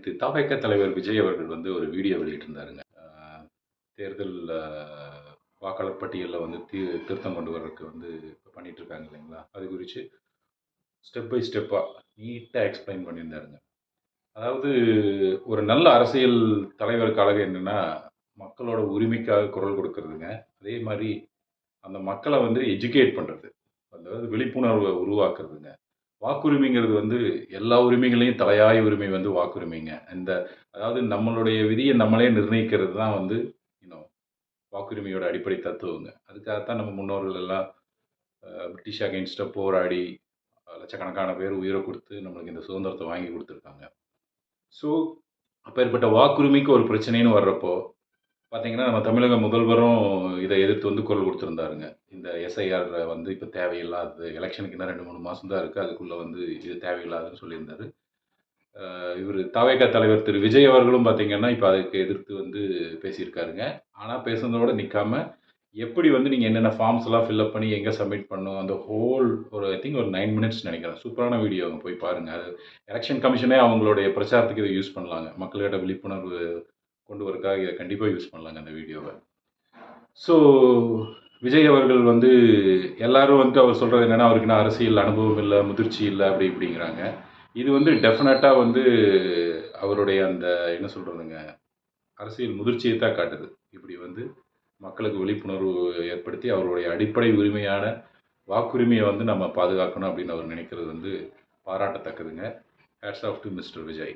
நேற்று தவேக தலைவர் விஜய் அவர்கள் வந்து ஒரு வீடியோ வெளியிட்டிருந்தாருங்க. தேர்தல் வாக்காளர் பட்டியலில் வந்து தீ திருத்தம் கொண்டு வர்றதுக்கு வந்து இப்போ இருக்காங்க இல்லைங்களா? அது குறித்து ஸ்டெப் பை ஸ்டெப்பாக நீட்டாக எக்ஸ்பிளைன் பண்ணியிருந்தாருங்க. அதாவது ஒரு நல்ல அரசியல் தலைவருக்கு அழகு என்னென்னா மக்களோட உரிமைக்காக குரல் கொடுக்கறதுங்க. அதே மாதிரி அந்த மக்களை வந்து எஜுகேட் பண்ணுறது அதாவது விழிப்புணர்வை உருவாக்குறதுங்க. வாக்குரிமைங்கிறது வந்து எல்லா உரிமைகளையும் தலையாய உரிமை வந்து வாக்குரிமைங்க. இந்த அதாவது நம்மளுடைய விதியை நம்மளே நிர்ணயிக்கிறது தான் வந்து இன்னும் வாக்குரிமையோட அடிப்படை தத்துவங்க. அதுக்காகத்தான் நம்ம முன்னோர்கள் எல்லாம் பிரிட்டிஷ் அகெயின்ஸ்டாக போராடி லட்சக்கணக்கான பேர் உயிரை கொடுத்து நம்மளுக்கு இந்த சுதந்திரத்தை வாங்கி கொடுத்துருக்காங்க. ஸோ அப்பேற்பட்ட வாக்குரிமைக்கு ஒரு பிரச்சனைன்னு வர்றப்போ பார்த்தீங்கன்னா நம்ம தமிழக முதல்வரும் இதை எதிர்த்து வந்து குரல் கொடுத்துருந்தாருங்க. இந்த எஸ்ஐஆர் வந்து இப்போ தேவையில்லாதது எலெக்ஷனுக்கு இன்னும் ரெண்டு மூணு மாதம் தான் இருக்குது அதுக்குள்ளே வந்து இது தேவையில்லாதுன்னு சொல்லியிருந்தாரு. இவர் தவேக தலைவர் திரு விஜய் அவர்களும் பார்த்தீங்கன்னா இப்போ அதுக்கு எதிர்த்து வந்து பேசியிருக்காருங்க. ஆனால் பேசுனதோடு நிற்காமல் எப்படி வந்து நீங்கள் என்னென்ன ஃபார்ம்ஸ் எல்லாம் ஃபில்அப் பண்ணி எங்கே சப்மிட் பண்ணணும் அந்த ஹோல் ஒரு ஐ திங்க் ஒரு நைன் மினிட்ஸ் நினைக்கிறேன். சூப்பரான வீடியோ அவங்க போய் பாருங்கள் அது எலெக்ஷன் கமிஷனே அவங்களுடைய பிரச்சாரத்துக்கு இதை யூஸ் பண்ணலாங்க. மக்கள்கிட்ட விழிப்புணர்வு கொண்டு வரக்காக இதை கண்டிப்பாக யூஸ் பண்ணலாங்க அந்த வீடியோவை ஸோ விஜய் அவர்கள் வந்து எல்லாரும் வந்து அவர் சொல்கிறது என்னென்னா அவருக்கு இன்னும் அரசியல் அனுபவம் இல்லை முதிர்ச்சி இல்லை அப்படி இப்படிங்கிறாங்க. இது வந்து டெஃபினட்டாக வந்து அவருடைய அந்த என்ன சொல்கிறதுங்க அரசியல் முதிர்ச்சியை தான் காட்டுது. இப்படி வந்து மக்களுக்கு விழிப்புணர்வு ஏற்படுத்தி அவருடைய அடிப்படை உரிமையான வாக்குரிமையை வந்து நம்ம பாதுகாக்கணும் அப்படின்னு அவர் நினைக்கிறது வந்து பாராட்டத்தக்கதுங்க. Hats off to mister Vijay